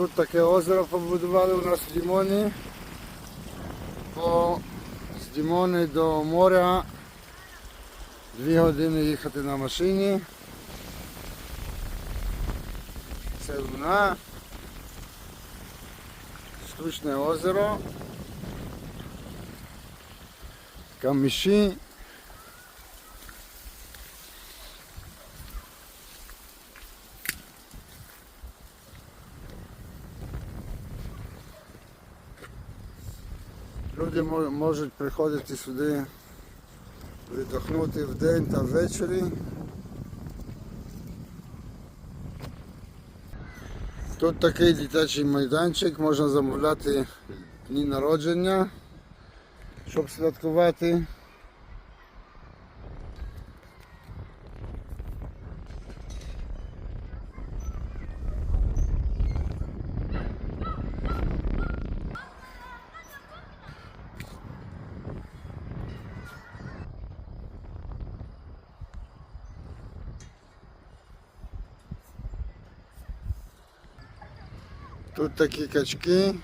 Тут таке озеро побудували у нас в Дімоні. По, з Дімони до моря дві години їхати на машині. Це луна. Штучне озеро. Каміші. Люди можуть приходити сюди віддохнути вдень та ввечері. Тут такий дитячий майданчик, можна замовляти дні народження, щоб святкувати. Тут такі качки.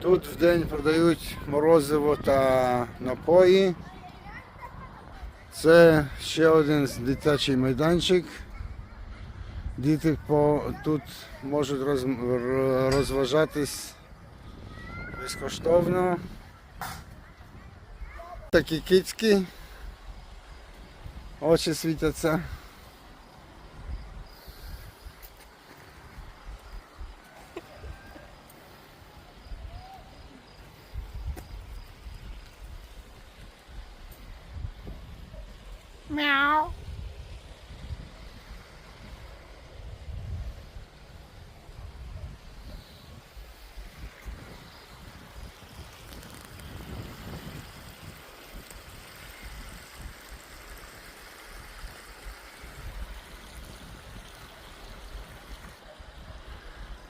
Тут в день продають морозиво та напої. Це ще один дитячий майданчик. Діти по, тут можуть роз, розважатись безкоштовно. Такі кицькі. Очі світяться.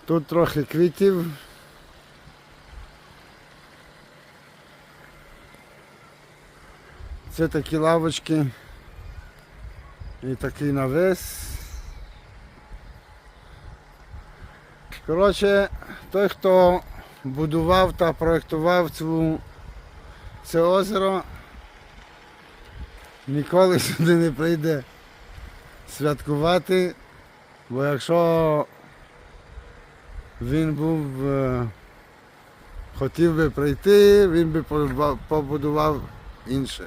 Тут трохи квітів. Це такі лавочки і такий навес. Коротше, той, хто будував та проєктував цю, це озеро, ніколи сюди не прийде святкувати, бо якщо він був, е, хотів би прийти, він би побудував інше.